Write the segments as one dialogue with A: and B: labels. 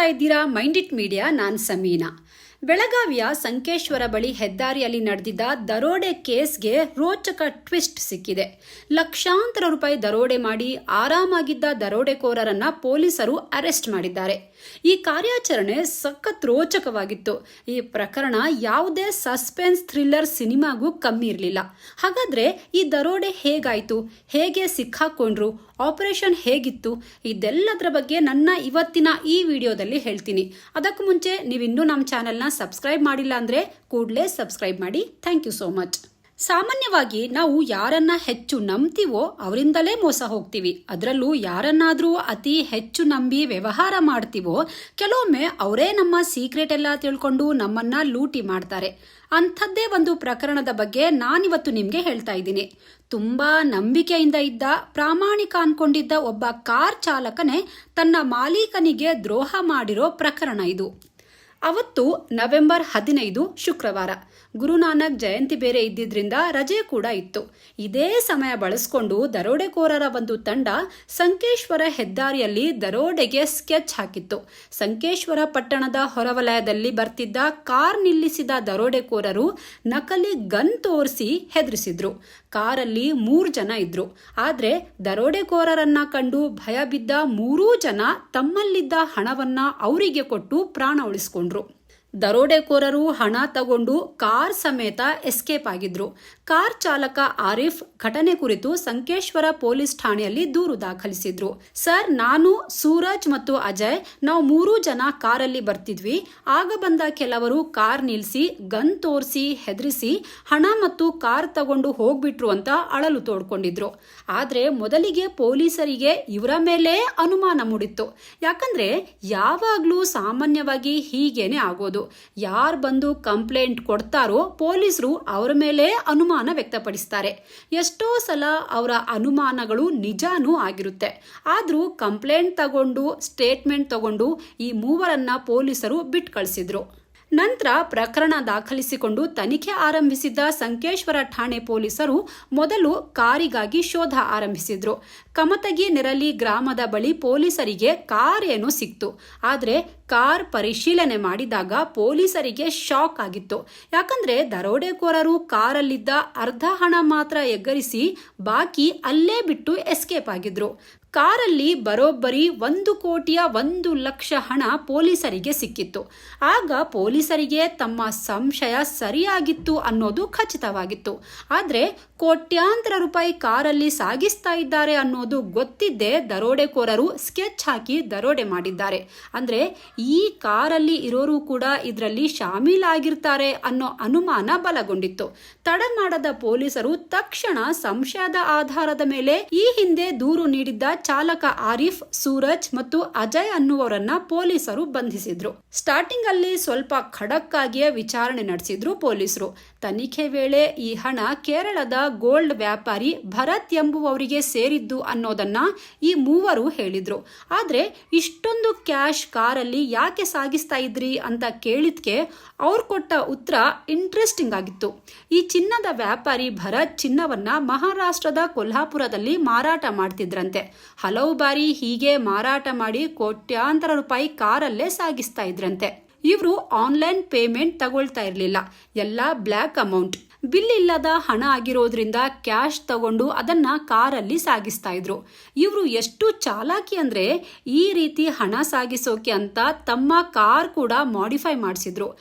A: ನೋಡ್ತಾ ಇದ್ದೀರಾ? Mind it media, ನಾನು ಸಮೀನಾ. ಬೆಳಗಾವಿಯ ಸಂಕೇಶ್ವರ ಬಳಿ ಹೆದ್ದಾರಿಯಲ್ಲಿ ನಡೆದಿದ್ದ ದರೋಡೆ ಕೇಸ್ಗೆ ರೋಚಕ ಟ್ವಿಸ್ಟ್ ಸಿಕ್ಕಿದೆ. ಲಕ್ಷಾಂತರ ರೂಪಾಯಿ ದರೋಡೆ ಮಾಡಿ ಆರಾಮಾಗಿದ್ದ ದರೋಡೆಕೋರರನ್ನ ಪೊಲೀಸರು ಅರೆಸ್ಟ್ ಮಾಡಿದ್ದಾರೆ. ಈ ಕಾರ್ಯಾಚರಣೆ ಸಖತ್ ರೋಚಕವಾಗಿತ್ತು. ಈ ಪ್ರಕರಣ ಯಾವುದೇ ಸಸ್ಪೆನ್ಸ್ ಥ್ರಿಲ್ಲರ್ ಸಿನಿಮಾಗೂ ಕಮ್ಮಿ ಇರಲಿಲ್ಲ. ಹಾಗಾದ್ರೆ ಈ ದರೋಡೆ ಹೇಗಾಯ್ತು? ಹೇಗೆ ಸಿಕ್ಕಾಕೊಂಡ್ರು? ಆಪರೇಷನ್ ಹೇಗಿತ್ತು? ಇದೆಲ್ಲದರ ಬಗ್ಗೆ ನನ್ನ ಇವತ್ತಿನ ಈ ವಿಡಿಯೋದಲ್ಲಿ ಹೇಳ್ತೀನಿ. ಅದಕ್ಕೂ ಮುಂಚೆ ನೀವಿನ್ನೂ ನಮ್ಮ ಚಾನೆಲ್ನ ಸಬ್ಸ್ಕ್ರೈಬ್ ಮಾಡಿಲ್ಲ ಅಂದರೆ ಕೂಡಲೇ ಸಬ್ಸ್ಕ್ರೈಬ್ ಮಾಡಿ. Thank you so much. ಸಾಮಾನ್ಯವಾಗಿ ನಾವು ಯಾರನ್ನ ಹೆಚ್ಚು ನಂಬ್ತೀವೋ ಅವರಿಂದಲೇ ಮೋಸ ಹೋಗ್ತೀವಿ. ಅದರಲ್ಲೂ ಯಾರನ್ನಾದರೂ ಅತಿ ಹೆಚ್ಚು ನಂಬಿ ವ್ಯವಹಾರ ಮಾಡ್ತೀವೋ, ಕೆಲವೊಮ್ಮೆ ಅವರೇ ನಮ್ಮ ಸೀಕ್ರೆಟ್ ಎಲ್ಲ ತಿಳ್ಕೊಂಡು ನಮ್ಮನ್ನ ಲೂಟಿ ಮಾಡ್ತಾರೆ. ಅಂಥದ್ದೇ ಒಂದು ಪ್ರಕರಣದ ಬಗ್ಗೆ ನಾನಿವತ್ತು ನಿಮಗೆ ಹೇಳ್ತಾ ಇದ್ದೀನಿ. ತುಂಬಾ ನಂಬಿಕೆಯಿಂದ ಇದ್ದ, ಪ್ರಾಮಾಣಿಕ ಅನ್ಕೊಂಡಿದ್ದ ಒಬ್ಬ ಕಾರ್ ಚಾಲಕನೇ ತನ್ನ ಮಾಲೀಕನಿಗೆ ದ್ರೋಹ ಮಾಡಿರೋ ಪ್ರಕರಣ ಇದು. ಅವತ್ತು ನವೆಂಬರ್ ಹದಿನೈದು ಶುಕ್ರವಾರ. ಗುರುನಾನಕ್ ಜಯಂತಿ ಬೇರೆ ಇದ್ದಿದ್ರಿಂದ ರಜೆ ಕೂಡ ಇತ್ತು. ಇದೇ ಸಮಯ ಬಳಸ್ಕೊಂಡು ದರೋಡೆಕೋರರ ಒಂದು ತಂಡ ಸಂಕೇಶ್ವರ ಹೆದ್ದಾರಿಯಲ್ಲಿ ದರೋಡೆಗೆ ಸ್ಕೆಚ್ ಹಾಕಿತ್ತು. ಸಂಕೇಶ್ವರ ಪಟ್ಟಣದ ಹೊರವಲಯದಲ್ಲಿ ಬರ್ತಿದ್ದ ಕಾರ್ ನಿಲ್ಲಿಸಿದ ದರೋಡೆಕೋರರು ನಕಲಿ ಗನ್ ತೋರಿಸಿ ಹೆದರಿಸಿದ್ರು. ಕಾರಲ್ಲಿ ಮೂರು ಜನ ಇದ್ರು. ಆದರೆ ದರೋಡೆಕೋರರನ್ನ ಕಂಡು ಭಯ ಬಿದ್ದ ಮೂರೂ ಜನ ತಮ್ಮಲ್ಲಿದ್ದ ಹಣವನ್ನ ಅವರಿಗೆ ಕೊಟ್ಟು ಪ್ರಾಣ ಉಳಿಸ್ಕೊಂಡ್ರು. ದರೋಡೆಕೋರರು ಹಣ ತಗೊಂಡು ಕಾರ್ ಸಮೇತ ಎಸ್ಕೇಪ್ ಆಗಿದ್ರು. ಕಾರ್ ಚಾಲಕ ಆರಿಫ್ ಘಟನೆ ಕುರಿತು ಸಂಕೇಶ್ವರ ಪೊಲೀಸ್ ಠಾಣೆಯಲ್ಲಿ ದೂರು ದಾಖಲಿಸಿದ್ರು. ಸರ್, ನಾನು, ಸೂರಜ್ ಮತ್ತು ಅಜಯ್ ನಾವು ಮೂರು ಜನ ಕಾರಲ್ಲಿ ಬರ್ತಿದ್ವಿ. ಆಗ ಬಂದ ಕೆಲವರು ಕಾರ್ ನಿಲ್ಸಿ, ಗನ್ ತೋರಿಸಿ, ಹೆದರಿಸಿ, ಹಣ ಮತ್ತು ಕಾರ್ ತಗೊಂಡು ಹೋಗ್ಬಿಟ್ರು ಅಂತ ಅಳಲು ತೋಡ್ಕೊಂಡಿದ್ರು. ಆದ್ರೆ ಮೊದಲಿಗೆ ಪೊಲೀಸರಿಗೆ ಇವರ ಮೇಲೆ ಅನುಮಾನ ಮೂಡಿತ್ತು. ಯಾಕಂದ್ರೆ ಯಾವಾಗ್ಲೂ ಸಾಮಾನ್ಯವಾಗಿ ಹೀಗೇನೆ ಆಗೋದು. ಯಾರು ಬಂದು ಕಂಪ್ಲೇಂಟ್ ಕೊಡ್ತಾರೋ ಪೊಲೀಸರು ಅವರ ಮೇಲೆ ಅನುಮಾನ ವ್ಯಕ್ತಪಡಿಸ್ತಾರೆ. ಎಷ್ಟೋ ಸಲ ಅವರ ಅನುಮಾನಗಳು ನಿಜಾನೂ ಆಗಿರುತ್ತೆ. ಆದರೂ ಕಂಪ್ಲೇಂಟ್ ತಗೊಂಡು, ಸ್ಟೇಟ್ಮೆಂಟ್ ತಗೊಂಡು ಈ ಮೂವರನ್ನ ಪೊಲೀಸರು ಬಿಟ್ಟು ಕಳಿಸಿದ್ರು ನಂತರ ಪ್ರಕರಣ ದಾಖಲಿಸಿಕೊಂಡು ತನಿಖೆ ಆರಂಭಿಸಿದ್ದ ಸಂಕೇಶ್ವರ ಠಾಣೆ ಪೊಲೀಸರು ಮೊದಲು ಕಾರಿಗಾಗಿ ಶೋಧ ಆರಂಭಿಸಿದ್ರು. ಕಮತಗಿ ನೆರಲಿ ಗ್ರಾಮದ ಬಳಿ ಪೊಲೀಸರಿಗೆ ಕಾರ್ ಏನೋ ಸಿಕ್ತು. ಆದರೆ ಕಾರ್ ಪರಿಶೀಲನೆ ಮಾಡಿದಾಗ ಪೊಲೀಸರಿಗೆ ಶಾಕ್ ಆಗಿತ್ತು. ಯಾಕಂದ್ರೆ ದರೋಡೆಕೋರರು ಕಾರಲ್ಲಿದ್ದ ಅರ್ಧ ಹಣ ಮಾತ್ರ ಎಗ್ಗರಿಸಿ ಬಾಕಿ ಅಲ್ಲೇ ಬಿಟ್ಟು ಎಸ್ಕೇಪ್ ಆಗಿದ್ರು. ಕಾರಲ್ಲಿ ಬರೋಬ್ಬರಿ ಒಂದು ಕೋಟಿಯ ಒಂದು ಲಕ್ಷ ಹಣ ಪೊಲೀಸರಿಗೆ ಸಿಕ್ಕಿತ್ತು. ಆಗ ಪೊಲೀಸರಿಗೆ ತಮ್ಮ ಸಂಶಯ ಸರಿಯಾಗಿತ್ತು ಅನ್ನೋದು ಖಚಿತವಾಗಿತ್ತು. ಆದರೆ ಕೋಟ್ಯಾಂತರ ರೂಪಾಯಿ ಕಾರಲ್ಲಿ ಸಾಗಿಸ್ತಾ ಇದ್ದಾರೆ ಅನ್ನೋದು ಗೊತ್ತಿದ್ದೇ ದರೋಡೆಕೋರರು ಸ್ಕೆಚ್ ಹಾಕಿ ದರೋಡೆ ಮಾಡಿದ್ದಾರೆ. ಅಂದರೆ ಈ ಕಾರಲ್ಲಿ ಇರೋರು ಕೂಡ ಇದರಲ್ಲಿ ಶಾಮೀಲಾಗಿರ್ತಾರೆ ಅನ್ನೋ ಅನುಮಾನ ಬಲಗೊಂಡಿತ್ತು. ತಡ ಮಾಡದ ಪೊಲೀಸರು ತಕ್ಷಣ ಸಂಶಯದ ಆಧಾರದ ಮೇಲೆ ಈ ಹಿಂದೆ ದೂರು ನೀಡಿದ್ದ ಚಾಲಕ ಆರಿಫ್, ಸೂರಜ್ ಮತ್ತು ಅಜಯ್ ಅನ್ನುವರನ್ನ ಪೊಲೀಸರು ಬಂಧಿಸಿದ್ರು. ಸ್ಟಾರ್ಟಿಂಗ್ ಅಲ್ಲಿ ಸ್ವಲ್ಪ ಖಡಕ್ ವಿಚಾರಣೆ ನಡೆಸಿದ್ರು ಪೊಲೀಸರು. ತನಿಖೆ ವೇಳೆ ಈ ಹಣ ಕೇರಳದ ಗೋಲ್ಡ್ ವ್ಯಾಪಾರಿ ಭರತ್ ಎಂಬುವವರಿಗೆ ಸೇರಿದ್ದು ಅನ್ನೋದನ್ನ ಈ ಮೂವರು ಹೇಳಿದ್ರು. ಆದ್ರೆ ಇಷ್ಟೊಂದು ಕ್ಯಾಶ್ ಕಾರಲ್ಲಿ ಯಾಕೆ ಸಾಗಿಸ್ತಾ ಇದ್ರಿ ಅಂತ ಕೇಳಿದ್ಕೆ ಅವ್ರು ಕೊಟ್ಟ ಉತ್ತರ ಇಂಟ್ರೆಸ್ಟಿಂಗ್ ಆಗಿತ್ತು. ಈ ಚಿನ್ನದ ವ್ಯಾಪಾರಿ ಭರತ್ ಚಿನ್ನವನ್ನ ಮಹಾರಾಷ್ಟ್ರದ ಕೊಲ್ಹಾಪುರದಲ್ಲಿ ಮಾರಾಟ ಮಾಡ್ತಿದ್ರಂತೆ. ಹಲವು ಬಾರಿ ಹೀಗೆ ಮಾರಾಟ ಮಾಡಿ ಕೋಟ್ಯಾಂತರ ರೂಪಾಯಿ ಕಾರಲ್ಲೇ ಸಾಗಿಸ್ತಾ ಇದ್ರಂತೆ. ಇವರು ಆನ್ಲೈನ್ ಪೇಮೆಂಟ್ ತಗೊಳ್ತಾ ಇರಲಿಲ್ಲ. ಎಲ್ಲ ಬ್ಲ್ಯಾಕ್ ಅಮೌಂಟ್. ಬಿಲ್ ಇಲ್ಲದ ಹಣ ಆಗಿರೋದ್ರಿಂದ ಕ್ಯಾಶ್ ತಗೊಂಡು ಅದನ್ನ ಕಾರಲ್ಲಿ ಸಾಗಿಸ್ತಾ ಇದ್ರು. ಇವರು ಎಷ್ಟು ಚಾಲಾಕಿ ಅಂದ್ರೆ ಈ ರೀತಿ ಹಣ ಸಾಗಿಸೋಕೆ ಅಂತ ತಮ್ಮ ಕಾರ್ ಕೂಡ ಮಾಡಿಫೈ ಮಾಡಿಸಿದ್ರು.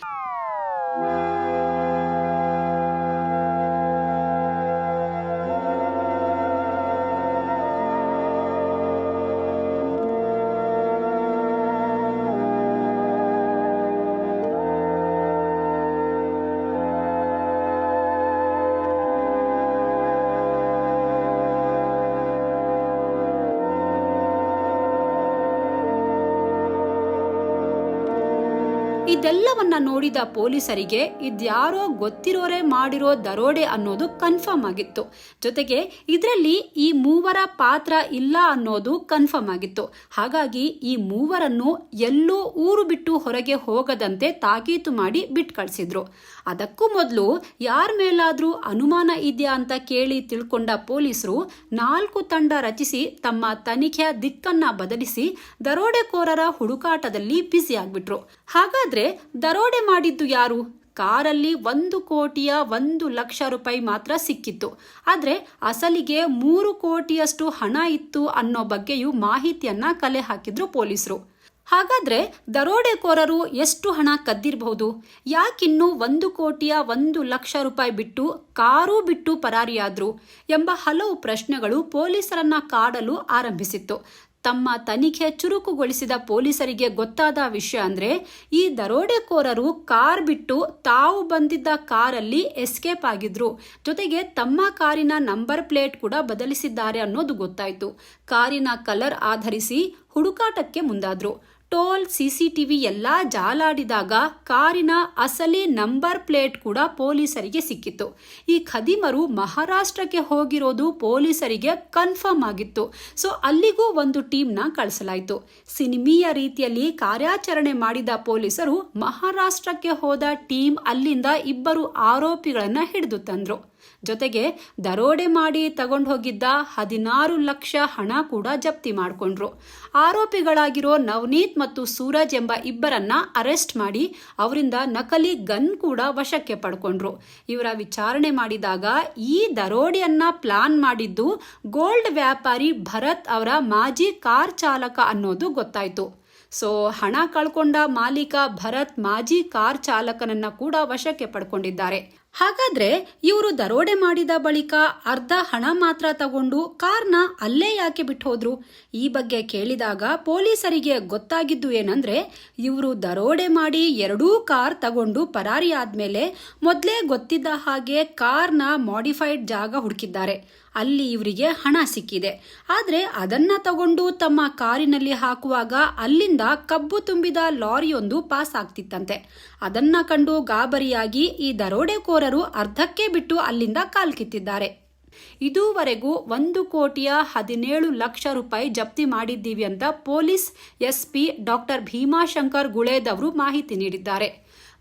A: ಇದೆಲ್ಲವನ್ನ ನೋಡಿದ ಪೊಲೀಸರಿಗೆ ಇದ್ಯಾರೋ ಗೊತ್ತಿರೋರೆ ಮಾಡಿರೋ ದರೋಡೆ ಅನ್ನೋದು ಕನ್ಫರ್ಮ್ ಆಗಿತ್ತು. ಜೊತೆಗೆ ಇದರಲ್ಲಿ ಈ ಮೂವರ ಪಾತ್ರ ಇಲ್ಲ ಅನ್ನೋದು ಕನ್ಫರ್ಮ್ ಆಗಿತ್ತು. ಹಾಗಾಗಿ ಈ ಮೂವರನ್ನು ಎಲ್ಲೋ ಊರು ಬಿಟ್ಟು ಹೊರಗೆ ಹೋಗದಂತೆ ತಾಕೀತು ಮಾಡಿ ಬಿಟ್ ಕಳಿಸಿದ್ರು. ಅದಕ್ಕೂ ಮೊದಲು ಯಾರ ಮೇಲಾದ್ರೂ ಅನುಮಾನ ಇದೆಯಾ ಅಂತ ಕೇಳಿ ತಿಳ್ಕೊಂಡ ಪೊಲೀಸರು ನಾಲ್ಕು ತಂಡ ರಚಿಸಿ ತಮ್ಮ ತನಿಖೆಯ ದಿಕ್ಕನ್ನ ಬದಲಿಸಿ ದರೋಡೆಕೋರರ ಹುಡುಕಾಟದಲ್ಲಿ ಬ್ಯುಸಿ ಆಗ್ಬಿಟ್ರು. ಹಾಗಾದ್ರೆ ದರೋಡೆ ಮಾಡಿದ್ದು ಯಾರು? ಕಾರಲ್ಲಿ ಒಂದು ಕೋಟಿಯ ಒಂದು ಲಕ್ಷ ರೂಪಾಯಿ ಮಾತ್ರ ಸಿಕ್ಕಿತ್ತು. ಆದರೆ ಅಸಲಿಗೆ ಮೂರು ಕೋಟಿಯಷ್ಟು ಹಣ ಇತ್ತು ಅನ್ನೋ ಬಗ್ಗೆಯೂ ಮಾಹಿತಿಯನ್ನ ಕಲೆ ಹಾಕಿದ್ರು ಪೊಲೀಸರು. ಹಾಗಾದ್ರೆ ದರೋಡೆಕೋರರು ಎಷ್ಟು ಹಣ ಕದ್ದಿರಬಹುದು? ಯಾಕಿನ್ನು ಒಂದು ಕೋಟಿಯ ಒಂದು ಲಕ್ಷ ರೂಪಾಯಿ ಬಿಟ್ಟು ಕಾರು ಬಿಟ್ಟು ಪರಾರಿಯಾದ್ರು ಎಂಬ ಹಲವು ಪ್ರಶ್ನೆಗಳು ಪೊಲೀಸರನ್ನ ಕಾಡಲು ಆರಂಭಿಸಿತ್ತು. ತಮ್ಮ ತನಿಖೆ ಚುರುಕುಗೊಳಿಸಿದ ಪೊಲೀಸರಿಗೆ ಗೊತ್ತಾದ ವಿಷಯ ಅಂದ್ರೆ, ಈ ದರೋಡೆಕೋರರು ಕಾರ್ ಬಿಟ್ಟು ತಾವು ಬಂದಿದ್ದ ಕಾರಲ್ಲಿ ಎಸ್ಕೇಪ್ ಆಗಿದ್ರು. ಜೊತೆಗೆ ತಮ್ಮ ಕಾರಿನ ನಂಬರ್ ಪ್ಲೇಟ್ ಕೂಡ ಬದಲಿಸಿದ್ದಾರೆ ಅನ್ನೋದು ಗೊತ್ತಾಯ್ತು. ಕಾರಿನ ಕಲರ್ ಆಧರಿಸಿ ಹುಡುಕಾಟಕ್ಕೆ ಮುಂದಾದ್ರು. ಟೋಲ್ ಸಿಸಿಟಿವಿ ಎಲ್ಲ ಜಾಲಾಡಿದಾಗ ಕಾರಿನ ಅಸಲಿ ನಂಬರ್ ಪ್ಲೇಟ್ ಕೂಡ ಪೊಲೀಸರಿಗೆ ಸಿಕ್ಕಿತ್ತು. ಈ ಖದೀಮರು ಮಹಾರಾಷ್ಟ್ರಕ್ಕೆ ಹೋಗಿರೋದು ಪೊಲೀಸರಿಗೆ ಕನ್ಫರ್ಮ್ ಆಗಿತ್ತು. ಸೊ, ಅಲ್ಲಿಗೂ ಒಂದು ಟೀಮ್ನ ಕಳಿಸಲಾಯಿತು. ಸಿನಿಮೀಯ ರೀತಿಯಲ್ಲಿ ಕಾರ್ಯಾಚರಣೆ ಮಾಡಿದ ಪೊಲೀಸರು ಮಹಾರಾಷ್ಟ್ರಕ್ಕೆ ಹೋದ ಟೀಮ್ ಅಲ್ಲಿಂದ ಇಬ್ಬರು ಆರೋಪಿಗಳನ್ನು ಹಿಡಿದು ತಂದ್ರು. ಜೊತೆಗೆ ದರೋಡೆ ಮಾಡಿ ತಗೊಂಡು ಹೋಗಿದ್ದ ಹದಿನಾರು ಲಕ್ಷ ಹಣ ಕೂಡ ಜಪ್ತಿ ಮಾಡಿಕೊಂಡ್ರು. ಆರೋಪಿಗಳಾಗಿರೋ ನವನೀತ್ ಮತ್ತು ಸೂರಜ್ ಎಂಬ ಇಬ್ಬರನ್ನ ಅರೆಸ್ಟ್ ಮಾಡಿ ಅವರಿಂದ ನಕಲಿ ಗನ್ ಕೂಡ ವಶಕ್ಕೆ ಪಡ್ಕೊಂಡ್ರು. ಇವರ ವಿಚಾರಣೆ ಮಾಡಿದಾಗ ಈ ದರೋಡೆಯನ್ನ ಪ್ಲಾನ್ ಮಾಡಿದ್ದು ಗೋಲ್ಡ್ ವ್ಯಾಪಾರಿ ಭರತ್ ಅವರ ಮಾಜಿ ಕಾರ್ ಚಾಲಕ ಅನ್ನೋದು ಗೊತ್ತಾಯ್ತು. ಸೊ, ಹಣ ಕಳ್ಕೊಂಡ ಮಾಲೀಕ ಭರತ್ ಮಾಜಿ ಕಾರ್ ಚಾಲಕನನ್ನ ಕೂಡ ವಶಕ್ಕೆ ಪಡ್ಕೊಂಡಿದ್ದಾರೆ. ಹಾಗಾದ್ರೆ ಇವರು ದರೋಡೆ ಮಾಡಿದ ಬಳಿಕ ಅರ್ಧ ಹಣ ಮಾತ್ರ ತಗೊಂಡು ಕಾರ್ನ ಅಲ್ಲೇ ಯಾಕೆ ಬಿಟ್ಟು ಈ ಬಗ್ಗೆ ಕೇಳಿದಾಗ ಪೊಲೀಸರಿಗೆ ಗೊತ್ತಾಗಿದ್ದು ಏನಂದ್ರೆ, ಇವರು ದರೋಡೆ ಮಾಡಿ ಎರಡೂ ಕಾರ್ ತಗೊಂಡು ಪರಾರಿ ಆದ್ಮೇಲೆ ಮೊದಲೇ ಗೊತ್ತಿದ್ದ ಹಾಗೆ ಕಾರ್ನ ಮಾಡಿಫೈಡ್ ಜಾಗ ಹುಡುಕಿದ್ದಾರೆ. ಅಲ್ಲಿ ಇವರಿಗೆ ಹಣ ಸಿಕ್ಕಿದೆ. ಆದ್ರೆ ಅದನ್ನ ತಗೊಂಡು ತಮ್ಮ ಕಾರಿನಲ್ಲಿ ಹಾಕುವಾಗ ಅಲ್ಲಿಂದ ಕಬ್ಬು ತುಂಬಿದ ಲಾರಿಯೊಂದು ಪಾಸ್ ಆಗ್ತಿತ್ತಂತೆ. ಅದನ್ನ ಕಂಡು ಗಾಬರಿಯಾಗಿ ಈ ದರೋಡೆಕೋರರು ಅರ್ಧಕ್ಕೆ ಬಿಟ್ಟು ಅಲ್ಲಿಂದ ಕಾಲ್ಕಿತ್ತಿದ್ದಾರೆ ಇದುವರೆಗೂ ಒಂದು ಕೋಟಿಯ ಹದಿನೇಳು ಲಕ್ಷ ರೂಪಾಯಿ ಜಪ್ತಿ ಮಾಡಿದ್ದೀವಿ ಅಂತ police SP doctor Bhimashankar Guled ಅವರು ಮಾಹಿತಿ ನೀಡಿದ್ದಾರೆ.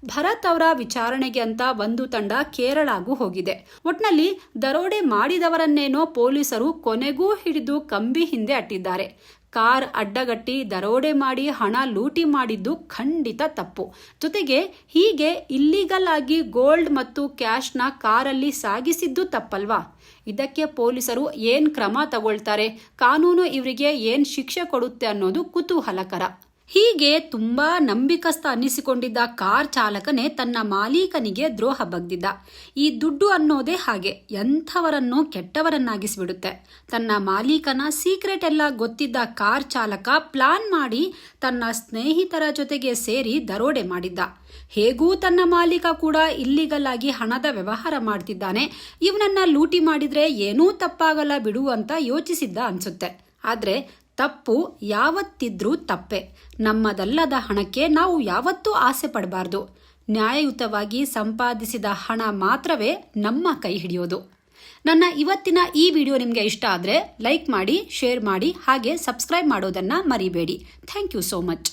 A: ಭರತ್ ಅವರ ವಿಚಾರಣೆಗೆ ಅಂತ ಒಂದು ತಂಡ ಕೇರಳಗೂ ಹೋಗಿದೆ. ಒಟ್ನಲ್ಲಿ ದರೋಡೆ ಮಾಡಿದವರನ್ನೇನೋ ಪೊಲೀಸರು ಕೊನೆಗೂ ಹಿಡಿದು ಕಂಬಿ ಹಿಂದೆ ಅಟ್ಟಿದ್ದಾರೆ. ಕಾರ್ ಅಡ್ಡಗಟ್ಟಿ ದರೋಡೆ ಮಾಡಿ ಹಣ ಲೂಟಿ ಮಾಡಿದ್ದು ಖಂಡಿತ ತಪ್ಪು. ಜೊತೆಗೆ ಹೀಗೆ ಇಲ್ಲಿಗಲ್ ಆಗಿ ಗೋಲ್ಡ್ ಮತ್ತು ಕ್ಯಾಶ್ನ ಕಾರಲ್ಲಿ ಸಾಗಿಸಿದ್ದು ತಪ್ಪಲ್ವಾ? ಇದಕ್ಕೆ ಪೊಲೀಸರು ಏನ್ ಕ್ರಮ ತಗೊಳ್ತಾರೆ? ಕಾನೂನು ಇವರಿಗೆ ಏನ್ ಶಿಕ್ಷೆ ಕೊಡುತ್ತೆ ಅನ್ನೋದು ಕುತೂಹಲಕರ. ಹೀಗೆ ತುಂಬಾ ನಂಬಿಕಸ್ಥ ಅನ್ನಿಸಿಕೊಂಡಿದ್ದ ಕಾರ್ ಚಾಲಕನೇ ತನ್ನ ಮಾಲೀಕನಿಗೆ ದ್ರೋಹ ಬಗ್ದಿದ್ದ. ಈ ದುಡ್ಡು ಅನ್ನೋದೇ ಹಾಗೆ, ಎಂಥವರನ್ನು ಕೆಟ್ಟವರನ್ನಾಗಿಸಿಬಿಡುತ್ತೆ. ತನ್ನ ಮಾಲೀಕನ ಸೀಕ್ರೆಟ್ ಎಲ್ಲ ಗೊತ್ತಿದ್ದ ಕಾರ್ ಚಾಲಕ ಪ್ಲಾನ್ ಮಾಡಿ ತನ್ನ ಸ್ನೇಹಿತರ ಜೊತೆಗೆ ಸೇರಿ ದರೋಡೆ ಮಾಡಿದ್ದ. ಹೇಗೂ ತನ್ನ ಮಾಲೀಕ ಕೂಡ ಇಲ್ಲಿಗಲ್ ಆಗಿ ಹಣದ ವ್ಯವಹಾರ ಮಾಡ್ತಿದ್ದಾನೆ. ಇವನನ್ನ ಲೂಟಿ ಮಾಡಿದ್ರೆ ಏನೂ ತಪ್ಪಾಗಲ್ಲ ಬಿಡು ಅಂತ ಯೋಚಿಸಿದ್ದ ಅನ್ಸುತ್ತೆ. ಆದ್ರೆ ತಪ್ಪು ಯಾವತ್ತಿದ್ರೂ ತಪ್ಪೆ. ನಮ್ಮದಲ್ಲದ ಹಣಕ್ಕೆ ನಾವು ಯಾವತ್ತೂ ಆಸೆ ಪಡಬಾರ್ದು. ನ್ಯಾಯಯುತವಾಗಿ ಸಂಪಾದಿಸಿದ ಹಣ ಮಾತ್ರವೇ ನಮ್ಮ ಕೈ ಹಿಡಿಯೋದು. ನನ್ನ ಇವತ್ತಿನ ಈ ವಿಡಿಯೋ ನಿಮಗೆ ಇಷ್ಟ ಆದರೆ ಲೈಕ್ ಮಾಡಿ, ಶೇರ್ ಮಾಡಿ, ಹಾಗೆ ಸಬ್ಸ್ಕ್ರೈಬ್ ಮಾಡೋದನ್ನು ಮರಿಬೇಡಿ. Thank you so much.